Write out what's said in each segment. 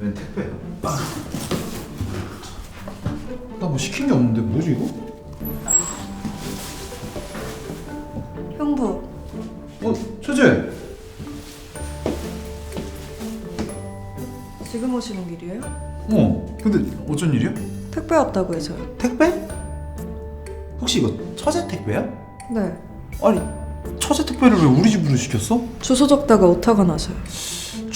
웬 택배야? 나 뭐 시킨 게 없는데 뭐지 이거? 형부, 어, 처제. 지금 오시는 길이에요? 어, 근데 어쩐 일이야? 택배 왔다고 해서요. 택배? 혹시 이거 처제 택배야? 네. 아니, 처제 택배를 왜 우리 집으로 시켰어? 주소 적다가 오타가 나서요.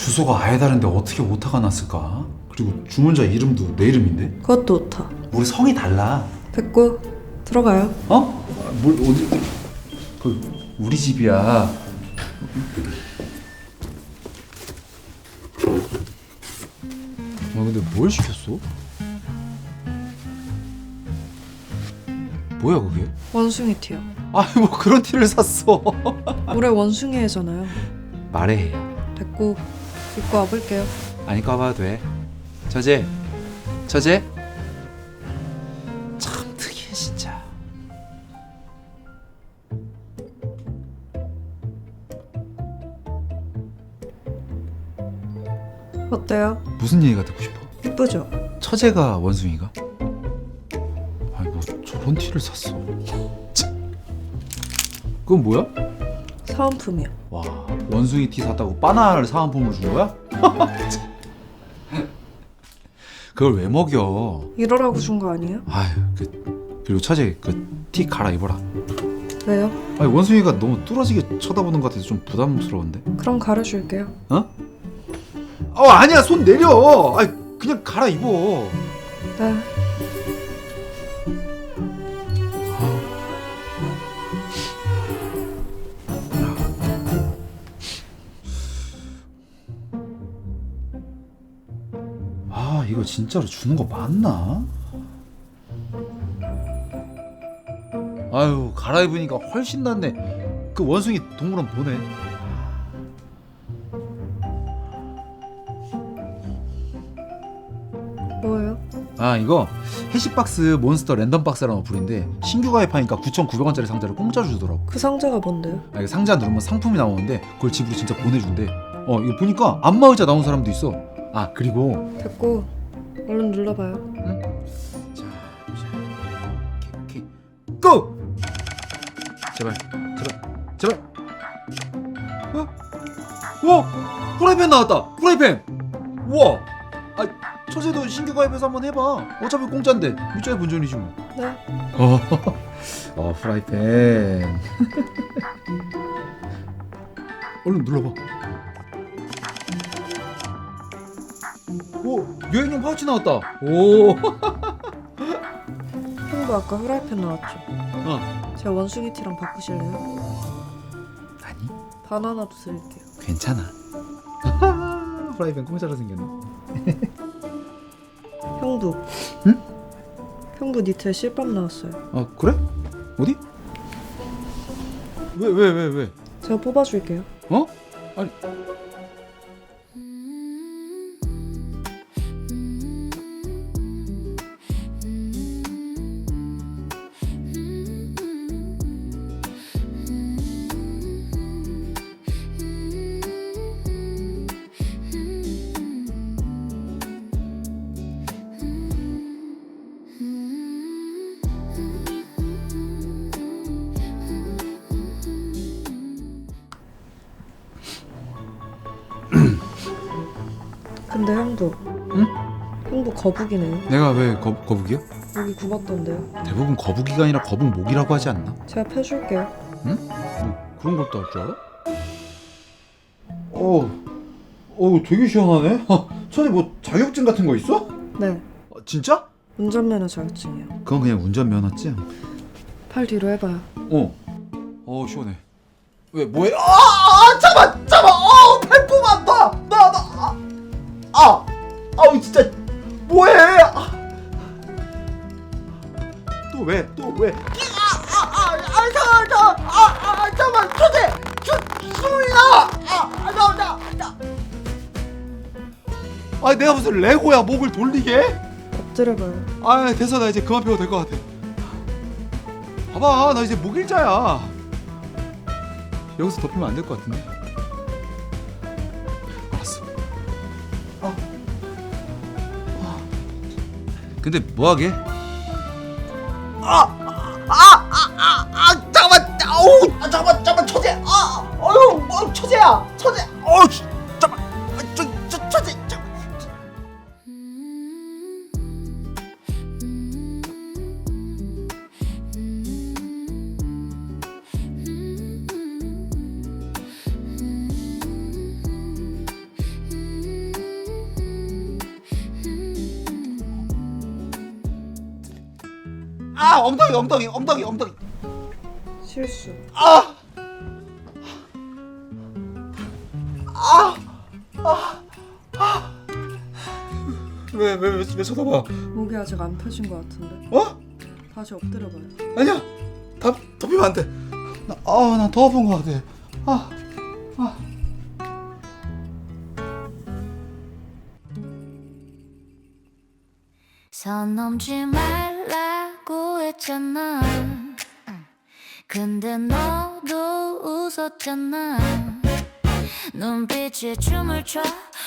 주소가 아예 다른데 어떻게 오타가 났을까? 그리고 주문자 이름도 내 이름인데? 그것도 오타. 우리 성이 달라. 됐고, 들어가요. 어? 아, 뭘 어디? 그 우리 집이야. 아 근데 뭘 시켰어? 뭐야 그게? 원숭이 티요. 아니 뭐 그런 티를 샀어. 올해 원숭이 해잖아요. 말해. 됐고, 입고 와볼게요. 아니 까봐도 돼. 처제, 처제. 참 특이해 진짜. 어때요? 무슨 얘기가 듣고 싶어? 이쁘죠? 처제가 원숭이가? 아니 뭐 저런 티를 샀어. 참. 그건 뭐야? 사은품이요. 와 원숭이 티 샀다고 바나나를 사은품으로 준 거야? 그걸 왜 먹여? 이러라고 준 거 아니에요? 아유 그 그리고 처제 그 티 갈아입어라. 왜요? 아니 원숭이가 너무 뚫어지게 쳐다보는 것 같아서 좀 부담스러운데. 그럼 가려줄게요. 어? 어 아니야 손 내려. 아 그냥 갈아입어. 네. 이거 진짜로 주는 거 맞나? 아유 갈아입으니까 훨씬 낫네. 그 원숭이 동물원 보내. 뭐예요? 아 이거 해시박스 몬스터 랜덤 박스라는 어플인데 신규 가입하니까 9,900원짜리 상자를 공짜로 주더라고. 그 상자가 뭔데요? 아 이거 상자 누르면 상품이 나오는데 그걸 집으로 진짜 보내준대. 어 이거 보니까 안마 의자 나온 사람도 있어. 아 그리고 됐고, 얼른 눌러봐요. 자. 오케이 오케이 고! 제발 제발 제발. 어? 와 프라이팬 나왔다. 프라이팬. 우와. 아 처제도 신규 가입해서 한번 해봐. 어차피 공짜인데 밑자에 본전이지 뭐. 네. 어, 어 프라이팬. 얼른 눌러봐. 여행용 파우치 나왔다. 오. 형부 아까 후라이팬 나왔죠? 어. 제가 원숭이 티랑 바꾸실래요? 아니 바나나도 드릴게요. 괜찮아. 프라이팬 공짜로 생겼네. 형부. 응? 형부 니트에 실밥 나왔어요. 아 그래? 어디? 왜 왜 왜 왜, 제가 뽑아줄게요. 어? 아니 근데 형부. 응? 형부 거북이네요. 내가 왜 거, 거북이야? 여기 굽었던데요. 대부분 거북이가 아니라 거북목이라고 하지 않나? 제가 펴줄게요. 뭐 그런 걸또할줄 알아? 어, 어, 되게 시원하네. 천에 뭐 자격증 같은 거 있어? 네. 어, 진짜? 운전면허 자격증이요. 그건 그냥 운전면허증. 팔 뒤로 해봐요. 어, 어 시원해. 왜 뭐해? 아, 아 잠깐, 잠깐, 아, 아우 진짜 뭐해? 아. 또 왜? 또 왜? 아, 아, 아, 아, 잠깐, 잠깐, 아, 아, 잠깐, 초대, 주, 숨이나, 아, 아, 나, 나, 나. 아, 내가 무슨 레고야 목을 돌리게? 엎드려봐요. 아 됐어 나 이제 그만 배워도 될 것 같아 봐봐 나 이제 목 일자야 여기서 덮이면 안 될 것 같은데 근데 뭐하게? 아아 아 아 잠깐만 아우 아, 잠깐만 잠깐만 처제 아 어휴 뭐 처제야 처제 어우 아 엉덩이 엉덩이 엉덩이 엉덩이 실수. 아! 왜, 왜, 왜, 왜 쳐다봐? 목이 아직 안 펴진 것 같은데. 어? 다시 엎드려봐요. 아니야. 다, 덮이면 안 돼. 나, 아, 나더 아픈 것 같아. 아, 아. 선 넘지 말라고 했잖아. 근데 너도 웃었잖아. 눈빛에 춤을 춰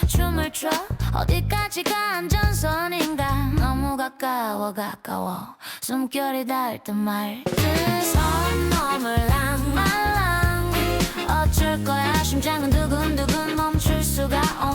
춤을 춰. 어디까지가 안전선인가? 너무 가까워 가까워. 숨결이 닿을 듯 말 듯 선 넘을랑 말랑. 어쩔 거야 심장은 두근두근 멈출 수가 없네